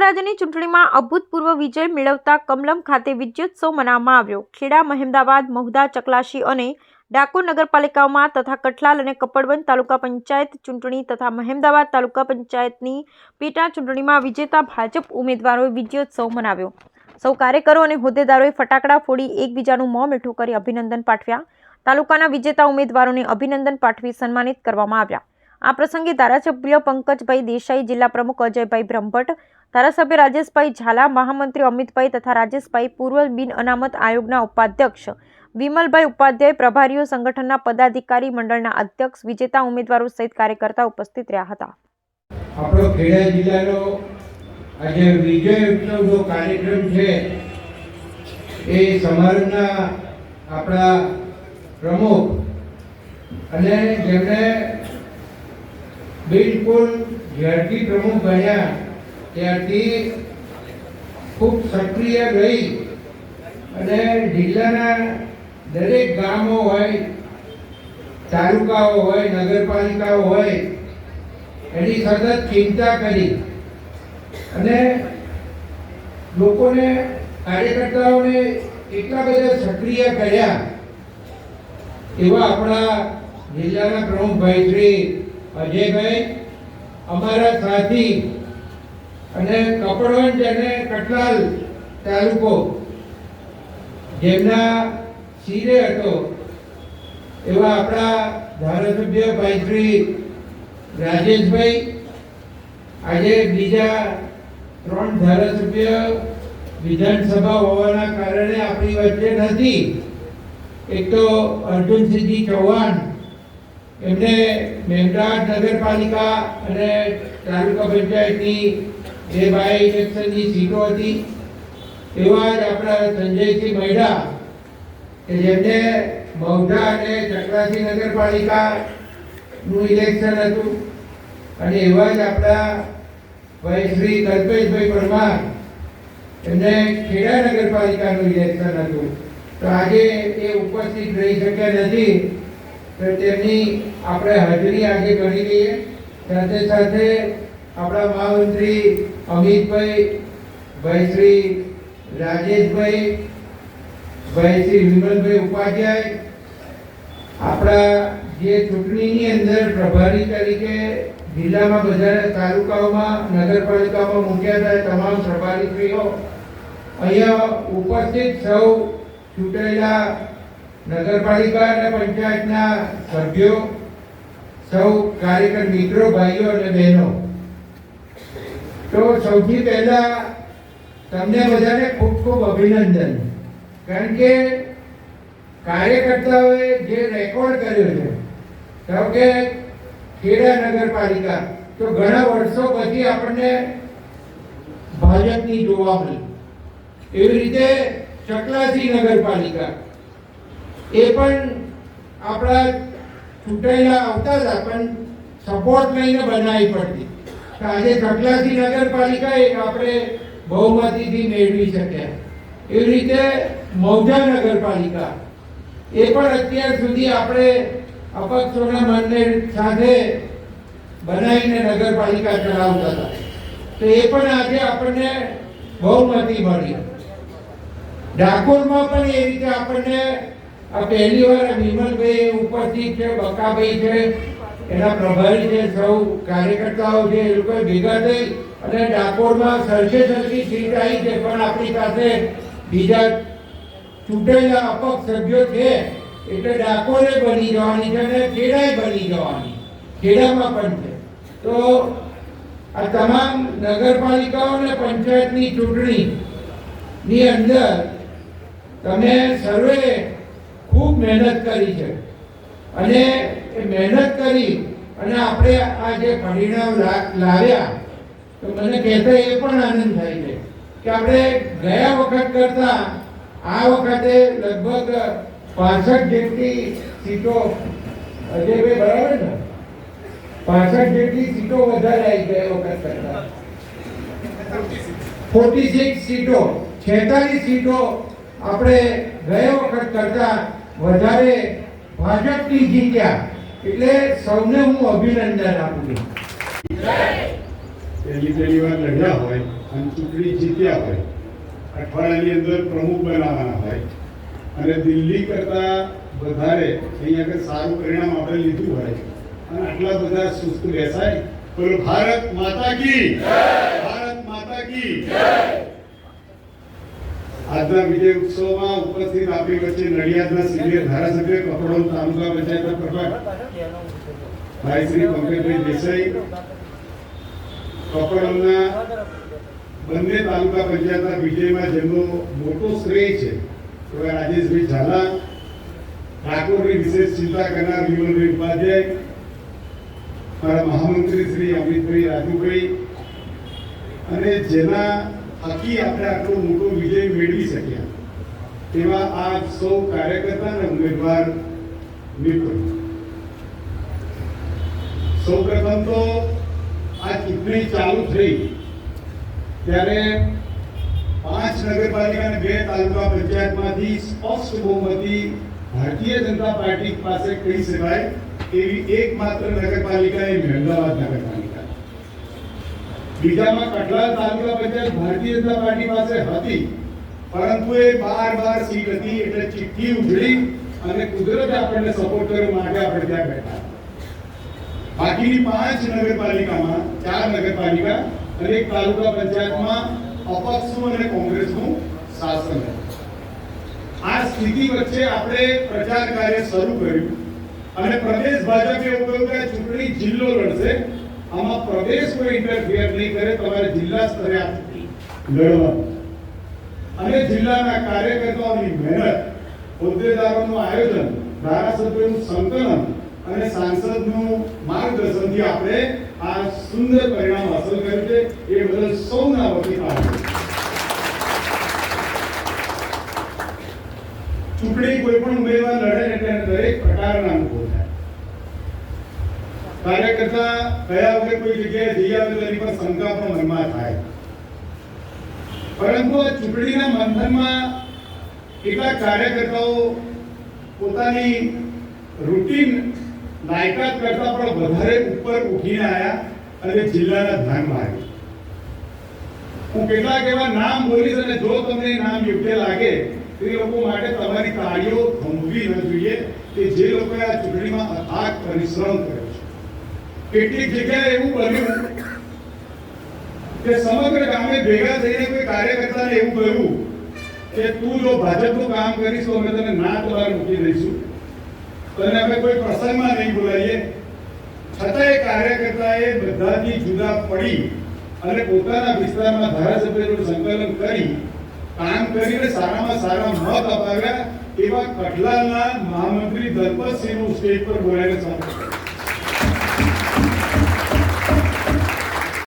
સ્વરાજ્યની ચૂંટણીમાં અભૂતપૂર્વ વિજય મેળવતા કમલમ ખાતે વિજયોત્સવ મનાવવામાં આવ્યો. ખેડા, મહેમદાવાદ મહુધા ચકલાશી અને ડાકોર નગરપાલિકાઓમાં તથા કઠલાલ અને કપડવંજ તાલુકા પંચાયત ચૂંટણી તથા મહેમદાવાદ તાલુકા પંચાયતની પેટા ચૂંટણીમાં વિજેતા ભાજપ ઉમેદવારોએ વિજયોત્સવ મનાવ્યો. સૌ કાર્યકરો અને હોદ્દેદારોએ ફટાકડા ફોડી એકબીજાનું મોં મીઠું કરી અભિનંદન પાઠવ્યા. તાલુકાના વિજેતા ઉમેદવારોને અભિનંદન પાઠવી સન્માનિત કરવામાં આવ્યા. આ પ્રસંગે ધારાસભ્ય પંકજભાઈ દેસાઈ, જિલ્લા પ્રમુખ અજયભાઈ બ્રહ્મભટ્ટ ધારાસભ્ય રાજેશભાઈ ઝાલા, મહામંત્રી અમિતભાઈ તથા રાજેશભાઈ પૂર્વ બિન અનામત આયોગના ઉપાધ્યક્ષ વિમલભાઈ ઉપાધ્યાય પ્રભારીઓ સંગઠનના પદાધિકારી મંડળના અધ્યક્ષ વિજેતા ઉમેદવારો સહિત કાર્યકર્તા ઉપસ્થિત રહ્યા હતા. આપણો ખેડા જિલ્લાનો આજે વિજય ઉત્સવનો કાર્યક્રમ છે. એ સમારંભના આપણા પ્રમુખ અને જેમણે બિલકુલ ઝડપી પ્રમુખ બન્યા ત્યારથી ખૂબ સક્રિય રહી અને જિલ્લાના દરેક ગામો હોય, તાલુકાઓ હોય, નગરપાલિકાઓ હોય, એની સતત ચિંતા કરી અને લોકોને, કાર્યકર્તાઓને એટલા બધા સક્રિય કર્યા એવા આપણા જિલ્લાના પ્રમુખભાઈ શ્રી અજયભાઈ, અમારા સાથી અને કપડવંજ અને કટલાલ તાલુકો જેમના શિરે હતો, એવા આપણા ધારાસભ્ય ભાઈ શ્રી રાજેશભાઈ, આજે બીજા ત્રણ ધારાસભ્ય વિધાનસભા હોવાના કારણે આપણી વચ્ચે નથી. એક તો અર્જુનસિંહજી ચૌહાણ, એમને મેમરાજ નગરપાલિકા અને તાલુકા પંચાયતની જે બાય ઇલેક્શનની સીટો હતી, એવા જ આપણા સંજયસિંહ મૈડા, કે જેમને મૌઢા અને ચક્રાસી નગરપાલિકાનું ઇલેક્શન હતું, અને એવા જ આપણા ભાઈ શ્રી કલ્પેશભાઈ પરમાર, એમને ખેડા નગરપાલિકાનું ઇલેક્શન હતું. તો આજે એ ઉપસ્થિત રહી શક્યા નથી, તો તેમની આપણે હાજરી આજે ગણી લઈએ. સાથે સાથે આપણા મહામંત્રી અમિતભાઈ, ભાઈ શ્રી રાજેશભાઈ, ભાઈ શ્રી વિમલભાઈ ઉપાધ્યાય, આપણા જે ચૂંટણીની અંદર પ્રભારી તરીકે જિલ્લામાં બધા તાલુકાઓમાં નગરપાલિકામાં મૂક્યા હતા તમામ પ્રભારીશ્રીઓ, અહીંયા ઉપસ્થિત સૌ ચૂંટાયેલા નગરપાલિકા અને પંચાયતના સભ્યો, સૌ કાર્યકર મિત્રો, ભાઈઓ અને બહેનો તો સૌથી પહેલા તમને બધાને ખૂબ ખૂબ અભિનંદન. કારણ કે કાર્યકર્તાઓએ જે રેકોર્ડ કર્યો છે, ધારો કે ખેડા નગરપાલિકા, તો ઘણા વર્ષો પછી આપણને ભાજપની જોવા મળી. એવી રીતે ચકલાસી નગરપાલિકા, એ પણ આપણા ચૂંટાયેલા આવતા હતા, પણ સપોર્ટ લઈને બનાવી પડતી. તો આજે નગરપાલિકા એ આપણે બહુમતીથી મેળવી શક્યા. એવી રીતે મૌજા નગરપાલિકા, એ પણ અત્યાર સુધી આપણે અપક્ષોના મનને સાથે બનાવીને નગરપાલિકા ચલાવતા હતા. તો એ પણ આજે આપણને બહુમતી મળી. ડાકોરમાં પણ એ રીતે આપણને આ પહેલી વાર વિમલભાઈ ઉપસ્થિત છે, બકાભાઈ છે એના પ્રભારી છે સૌ કાર્યકર્તાઓ છે, એ લોકોએ ભેગા થઈ અને ડાકોરમાં સરખે સરખી સીટ આવી છે, પણ આપણી પાસે બીજા ચૂંટાયેલા અપક્ષ સભ્યો છે, એટલે ડાકોરે બની જવાની છે અને ખેડાય બની જવાની, ખેડામાં પણ છે. તો આ તમામ નગરપાલિકાઓ અને પંચાયતની ચૂંટણીની અંદર તમે સર્વે ખૂબ મહેનત કરી છે. અને એ મહેનત કરી અને આપણે આ જે પરિણામ લાવ્યા, તો મને કહેતા એ પણ આનંદ થાય છે કે આપણે ગયા વખત કરતા આ વખતે લગભગ પાસઠ જેટલી સીટો અજયભાઈ બરાબર ને? પાસઠ જેટલી સીટો વધારે આવી ગયા વખત કરતા. ફોર્ટી સિક્સ સીટો, છેતાલીસ સીટો આપણે ગયા વખત કરતા વધારે ભાજપની જીત્યા. એટલે સૌને હું અભિનંદન આપું છું. પહેલી પહેલી વાર લડ્યા હોય અને ચૂંટણી જીત્યા હોય. અઠવાડિયાની અંદર પ્રમુખ બનાવવાના હોય. અને દિલ્હી કરતાં વધારે અહીંયા આગળ સારું પરિણામ આપણે લીધું હોય. અને આટલા બધા સુસ્ત બેસાય. બોલો, ભારત માતા કી. ભારત માતા કી. આજના વિજય ઉત્સવમાં ઉપસ્થિત આપણી વચ્ચે નડિયાદના સિનિયર ધારાસભ્ય કપડોલ તાલુકા પંચાયતના પ્રભારી ભાઈ શ્રી પંકજભાઈ દેસાઈ, કપડોલના બંને તાલુકા પંચાયતના વિજયમાં જેમનો મોટો શ્રેય છે એવા રાજેશભાઈ ઝાલા, ઠાકોરની વિશેષ ચિંતા કરનાર વિમલભાઈ ઉપાધ્યાય, મારા મહામંત્રી શ્રી અમિતભાઈ રાજુભાઈ અને જેના થકી આપણે આટલો મોટો વિજય મેળવી શક્યા. તેવા આ સૌ કાર્યકર્તા અને ઉમેદવાર મિત્રો. સૌપ્રથમ તો આ ચૂંટણી ચાલુ થઈ ત્યારે પાંચ નગરપાલિકા અને બે તાલુકા પંચાયતમાંથી સ્પષ્ટ બહુમતી ભારતીય જનતા પાર્ટી પાસે કહી શકાય એવી એકમાત્ર નગરપાલિકા એ મહેમદાવાદ નગરપાલિકા. બીજામાં કઠલાલ તાલુકા પંચાયત ભારતીય જનતા પાર્ટી પાસે હતી. પરંતુ એ બાર બાર સીટ હતી, એટલે ચિઠ્ઠી ઉઘડી અને કુદરતે આપણને સપોર્ટ કર્યો માટે આપણે ત્યાં બેઠા. બાકીની પાંચ નગરપાલિકામાં, ચાર નગરપાલિકા અને એક તાલુકા પંચાયતમાં અપક્ષનું અને કોંગ્રેસનું શાસન હતું. આ સ્થિતિ વચ્ચે આપણે પ્રચાર કાર્ય શરૂ કર્યું અને પ્રદેશ ભાજપે એવું કહ્યું કે ચૂંટણી જિલ્લો લડશે. આમાં પ્રદેશ કોઈ ઇન્ટરફિયર નહીં કરે, તમારે જિલ્લા સ્તરે આ લડવાનું. અને જિલ્લાના કાર્યકર્તાઓની મહેનત, હોદ્દેદારોનું આયોજન, ધારાસભ્યનું સંકલન અને સાંસદનું માર્ગદર્શનથી આપણે આ સુંદર પરિણામ હાંસલ કર્યું છે. એ બદલ સૌના વતી આભાર. ચૂંટણી કોઈ પણ ઉમેદવાર લડે એટલે દરેક પ્રકારના અનુભવ થાય. કાર્યકર્તા કયા વગર કોઈ જગ્યાએ જઈ આવે તો એની પર શંકા પણ મનમાં થાય. પરંતુ આ ચૂંટણીના મંથનમાં કેટલાક કાર્યકર્તાઓ પોતાની રૂટીન લાયકાત કરતા પણ વધારે ઉપર ઉઠીને આવ્યા અને જિલ્લાના ધ્યાનમાં આવ્યા. હું કેટલાક એવા નામ બોલીશ અને જો તમને નામ યોગ્ય લાગે, તો એ લોકો માટે તમારી તાળીઓ થંભવી ન જોઈએ કે જે લોકોએ આ ચૂંટણીમાં અથાગ પરિશ્રમ કર્યો. કેટલીક જગ્યાએ એવું બન્યું કે સમગ્ર ગામે ભેગા થઈને કોઈ કાર્યકર્તાને એવું કહ્યું કે તું જો ભાજપનું કામ કરીશ તો અમે તને ના તો મૂકી દઈશું. તને અમે કોઈ પ્રસંગમાં નહીં બોલાવીએ. છતાં એ કાર્યકર્તાએ બધાથી જુદા પડી અને પોતાના વિસ્તારમાં ધારાસભ્યનું સંકલન કરી, કામ કરીને સારામાં સારા મત અપાવ્યા એવા કઠલાલના મહામંત્રી દલપતસિંહનું સ્ટેજ પર બોલાવીને સંબોધન